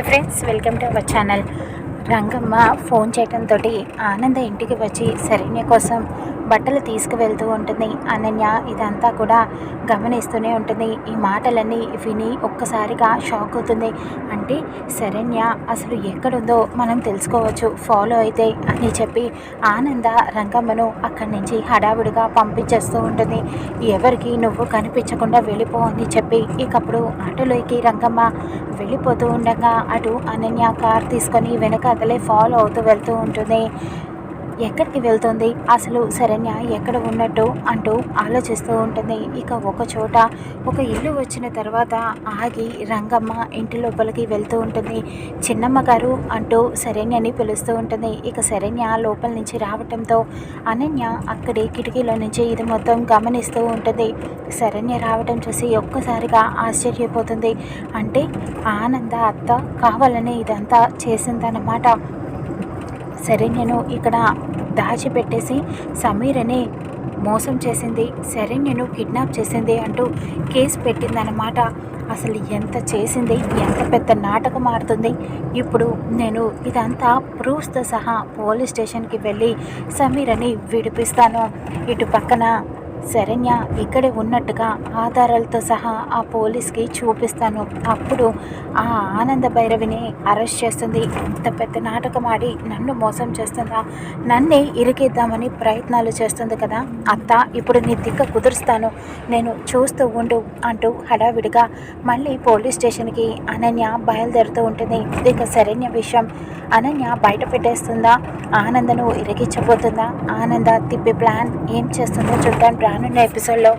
Hi friends welcome to our channel. Rangamma phone చేయడంతో ఆనంద ఇంటికి వచ్చి సరైన కోసం బట్టలు తీసుకువెళ్తూ ఉంటుంది. అనన్య ఇదంతా కూడా గమనిస్తూనే ఉంటుంది. ఈ మాటలన్నీ విని ఒక్కసారిగా షాక్ అవుతుంది. అంటే శరణ్య అసలు ఎక్కడుందో మనం తెలుసుకోవచ్చు. ఫాలో అయితే అని చెప్పి ఆనంద రంగమ్మను అక్కడి నుంచి హడావుడిగా పంపించేస్తూ ఉంటుంది. ఎవరికి నువ్వు కనిపించకుండా వెళ్ళిపో అని చెప్పి ఇకప్పుడు ఆటోలోకి రంగమ్మ వెళ్ళిపోతూ ఉండగా అటు అనన్య కార్ తీసుకొని వెనక అతలే ఫాలో అవుతూ వెళ్తూ ఉంటుంది. ఎక్కడికి వెళ్తుంది? అసలు శరణ్య ఎక్కడ ఉన్నట్టు అంటూ ఆలోచిస్తూ ఉంటుంది. ఇక ఒక చోట ఒక ఇల్లు వచ్చిన తర్వాత ఆగి రంగమ్మ ఇంటి లోపలికి వెళ్తూ ఉంటుంది. చిన్నమ్మ గారు అంటూ శరణ్యని పిలుస్తూ ఉంటుంది. ఇక శరణ్య లోపల నుంచి రావటంతో అనన్య అక్కడే కిటికీలో నుంచి ఇది మొత్తం గమనిస్తూ ఉంటుంది. శరణ్య రావటం చూసి ఒక్కసారిగా ఆశ్చర్యపోతుంది. అంటే ఆనంద అత్త కావాలని ఇదంతా చేసిందన్నమాట. శరణ్యను ఇక్కడ దాచిపెట్టేసి సమీరని మోసం చేసింది. శరణ్యను కిడ్నాప్ చేసింది అంటూ కేసు పెట్టిందన్నమాట. అసలు ఎంత చేసింది? ఎంత పెద్ద నాటకం ఆడుతుంది? ఇప్పుడు నేను ఇదంతా ప్రూఫ్స్తో సహా పోలీస్ స్టేషన్కి వెళ్ళి సమీరని విడిపిస్తాను. ఇటు పక్కన శరణ్య ఇక్కడే ఉన్నట్టుగా ఆధారాలతో సహా ఆ పోలీస్కి చూపిస్తాను. అప్పుడు ఆ ఆనంద భైరవిని అరెస్ట్ చేస్తుంది. ఇంత పెద్ద నాటకం ఆడి నన్ను మోసం చేస్తుందా? నన్నే ఇరికిద్దామని ప్రయత్నాలు చేస్తుంది కదా? అత్త ఇప్పుడు నీ దిక్క కుదురుస్తాను. నేను చూస్తూ ఉండు అంటూ హడావిడిగా మళ్ళీ పోలీస్ స్టేషన్కి అనన్య బయలుదేరుతూ ఉంటుంది. ఇక శరణ్య విషయం అనన్య బయట పెట్టేస్తుందా? ఆనందను ఇరిగించబోతుందా ఆనంద తిప్పి ప్లాన్ ఏం చేస్తుందో చూద్దాం రానున్న ఎపిసోడ్లో